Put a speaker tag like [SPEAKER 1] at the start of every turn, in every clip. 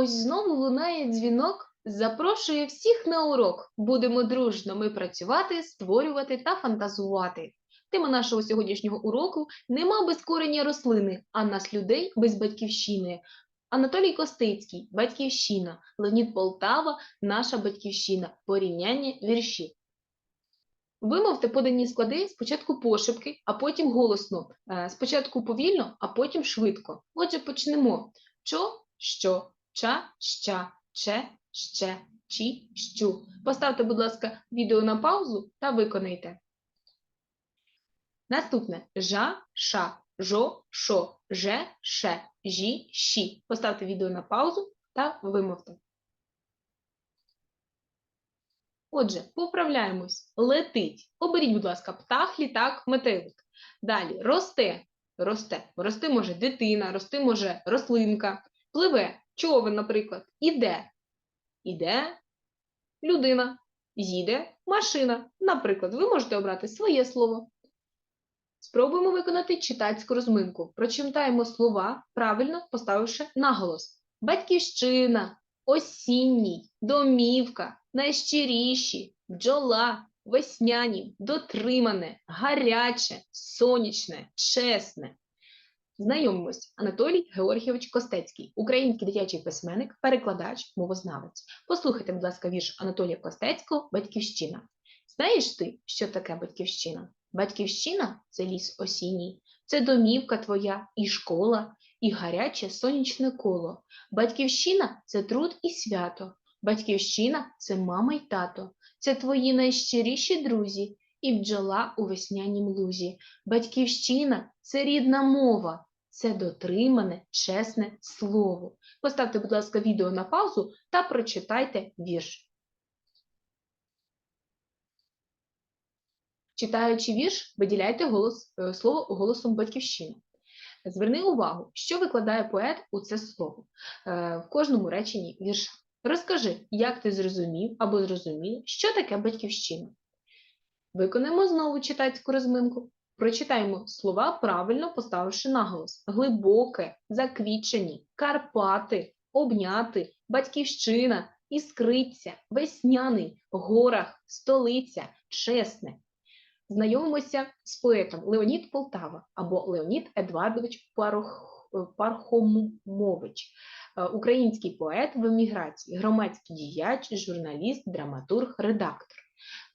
[SPEAKER 1] Ось знову лунає дзвінок, запрошує всіх на урок. Будемо дружно ми працювати, створювати та фантазувати. Тема нашого сьогоднішнього уроку нема без корення рослини, а нас людей без батьківщини. Анатолій Костицький батьківщина, Леонід Полтава наша батьківщина, порівняння віршів. Вимовте подані склади спочатку пошепки, а потім голосно. Е, Спочатку повільно, а потім швидко. Отже, почнемо. Чо, що, ча, ща, че, ще, чі, щу. Поставте, будь ласка, відео на паузу та виконайте. Наступне жа, ша, жо, шо, же, ше, жі, щі. Поставте відео на паузу та вимовте. Отже, поправляємось. Летить. Оберіть, будь ласка, птах, літак, метелик. Далі росте. Росте. Рости може дитина, рости може рослинка. Пливе. Човен, наприклад. Іде. Іде людина. Їде машина. Наприклад, ви можете обрати своє слово. Спробуємо виконати читацьку розминку. Прочитаємо слова, правильно поставивши наголос. Батьківщина, осінній, домівка, найщиріші, бджола, весняні, дотримане, гаряче, сонячне, чесне. Знайомимось. Анатолій Георгійович Костецький, український дитячий письменник, перекладач, мовознавець. Послухайте, будь ласка, вірш Анатолія Костецького Батьківщина. Знаєш ти, що таке батьківщина? Батьківщина це ліс осінній, це домівка твоя і школа, і гаряче сонячне коло. Батьківщина це труд і свято. Батьківщина це мама й тато, це твої найщиріші друзі, і бджола у веснянім лузі. Батьківщина це рідна мова, це дотримане, чесне слово. Поставте, будь ласка, відео на паузу та прочитайте вірш. Читаючи вірш, виділяйте голос, е, слово голосом батьківщина. Зверни увагу, що викладає поет у це слово е, в кожному реченні вірша. Розкажи, як ти зрозумів або зрозуміла, що таке батьківщина. Виконаємо знову читацьку розминку. Прочитаємо слова, правильно поставивши наголос: глибоке, заквічені, Карпати, обняти, батьківщина, іскриця, весняний, горах, столиця, чесне. Знайомимося з поетом Леонід Полтава або Леонід Едвардович. Пархомович, Е, український поет в еміграції, громадський діяч, журналіст, драматург, редактор.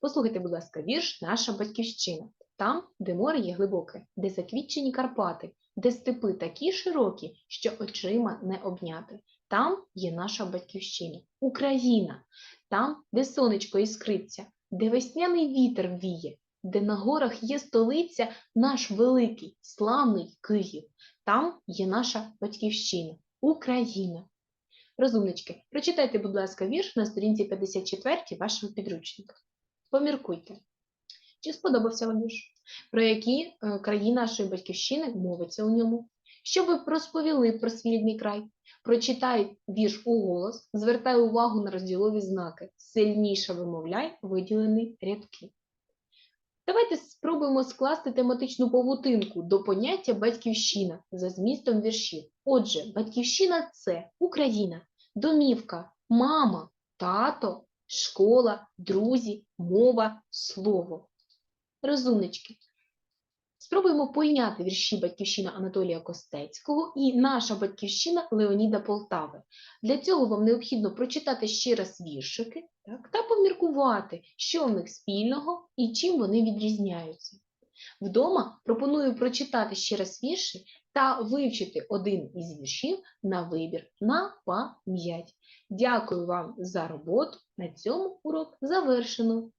[SPEAKER 1] Послухайте, будь ласка, вірш Наша батьківщина. Там, де море є глибоке, де заквітчені Карпати, де степи такі широкі, що очима не обняти. Там є наша батьківщина, Україна, там, де сонечко іскриться, де весняний вітер віє, де на горах є столиця, наш великий, славний Київ. Там є наша батьківщина, Україна. Розумнички, прочитайте, будь ласка, вірш на сторінці 54 вашого підручника. Поміркуйте. Чи сподобався вам вірш? Про які е, краї нашої батьківщини мовиться у ньому? Що ви розповіли про свій рідний край? Прочитай вірш у голос, звертай увагу на розділові знаки. Сильніше вимовляй виділені рядки. Давайте спробуємо скласти тематичну павутинку до поняття батьківщина за змістом віршів. Отже, батьківщина це Україна, домівка, мама, тато, школа, друзі, мова, слово. Розумнички. Спробуємо поєднати вірші Батьківщина Анатолія Костецького і наша батьківщина Леоніда Полтави. Для цього вам необхідно прочитати ще раз віршики так, та поміркувати, що в них спільного і чим вони відрізняються. Вдома пропоную прочитати ще раз вірші та вивчити один із віршів на вибір на пам'ять. Дякую вам за роботу. На цьому урок завершено.